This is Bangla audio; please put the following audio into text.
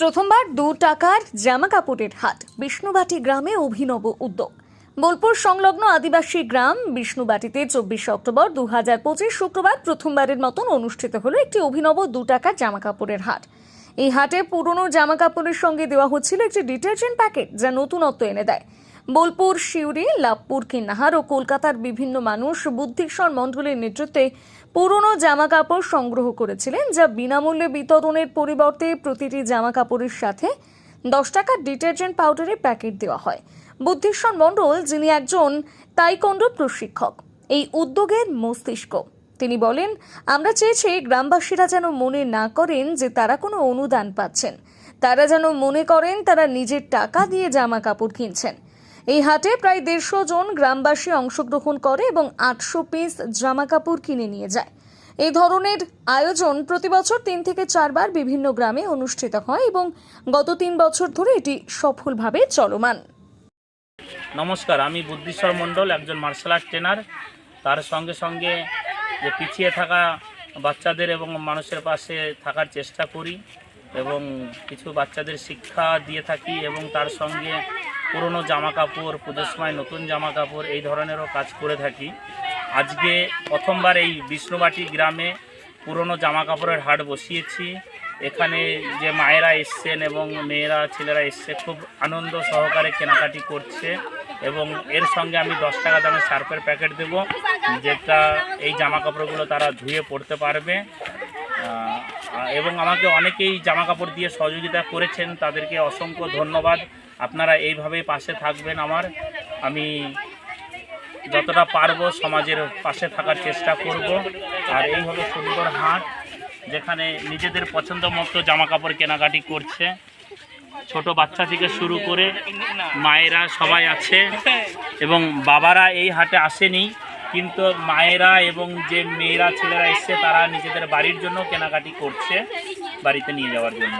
প্রথমবার দু টাকার জামা কাপড়ের হাট বিষ্ণুবাটি গ্রামে অভিনব উদ্যোগ। বোলপুর সংলগ্ন আদিবাসী গ্রাম বিষ্ণুবাটিতে চব্বিশে অক্টোবর দু হাজার পঁচিশ শুক্রবার প্রথমবারের মতন অনুষ্ঠিত হলো একটি অভিনব দু টাকার জামা কাপড়ের হাট। এই হাটে পুরনো জামা কাপড়ের সঙ্গে দেওয়া হচ্ছিল একটি ডিটারজেন্ট প্যাকেট যা নতুনত্ব এনে দেয়। বোলপুর শিউরি লাভপুর কিন্নাহার ও কলকাতার বিভিন্ন মানুষ বুদ্ধিশ্বর মণ্ডলের নেতৃত্বে পুরনো জামা কাপড় সংগ্রহ করেছিলেন, যা বিনামূল্যে বিতরণের পরিবর্তে প্রতিটি জামা কাপড়ের সাথে দশ টাকার ডিটারজেন্ট পাউডারের প্যাকেট দেওয়া হয়। বুদ্ধিশ্বর মণ্ডল, যিনি একজন তাইকন্ডো প্রশিক্ষক, এই উদ্যোগের মস্তিষ্ক। তিনি বলেন, আমরা চেয়েছি গ্রামবাসীরা যেন মনে না করেন যে তারা কোনো অনুদান পাচ্ছেন। তারা যেন মনে করেন তারা নিজের টাকা দিয়ে জামা কাপড় কিনছেন। এই হাটে প্রায় দেড়শো জন গ্রামবাসী অংশগ্রহণ করে এবং আটশো পিস জামা কাপড় কিনে নিয়ে যায়। এই ধরনের আয়োজন প্রতি বছর তিন থেকে চারবার বিভিন্ন গ্রামে অনুষ্ঠিত হয় এবং গত তিন বছর ধরে এটি সফলভাবে চলমান। নমস্কার, আমি বুদ্ধিশ্বর মণ্ডল, একজন মার্শাল আর্ট ট্রেনার তার সঙ্গে সঙ্গে যে পিছিয়ে থাকা বাচ্চাদের এবং মানুষের পাশে থাকার চেষ্টা করি এবং কিছু বাচ্চাদের শিক্ষা দিয়ে থাকি এবং তার সঙ্গে পুরনো জামা কাপড় পুজোর সময় নতুন জামা কাপড় এই ধরনেরও কাজ করে থাকি। আজকে প্রথমবার এই বিষ্ণুবাটি গ্রামে পুরনো জামা কাপড়ের হাট বসিয়েছি। এখানে যে মায়েরা এসছেন এবং মেয়েরা, ছেলেরা এসছে, খুব আনন্দ সহকারে কেনাকাটি করছে এবং এর সঙ্গে আমি দশ টাকা দামের সার্ফের প্যাকেট দেব, যেটা এই জামা কাপড়গুলো তারা ধুয়ে পড়তে পারবে। এবং আমাকে অনেকেই জামা কাপড় দিয়ে সহযোগিতা করেছেন। তাদেরকে অসংখ্য ধন্যবাদ। আপনারা এইভাবেই পাশে থাকবেন আমার। আমি যতটা পারব সমাজের পাশে থাকার চেষ্টা করব। আর এই হলো সুন্দর হাট, যেখানে নিজেদের পছন্দ মতো জামা কাপড় কেনাকাটি করছে। ছোট বাচ্চা থেকে শুরু করে মায়েরা সবাই আছে এবং বাবারা এই হাটে আসেনি। কিন্তু মায়েরা এবং যে মেয়েরা, ছেলেরা এসছে, তারা নিজেদের বাড়ির জন্য কেনাকাটি করছে, বাড়িতে নিয়ে যাওয়ার জন্য।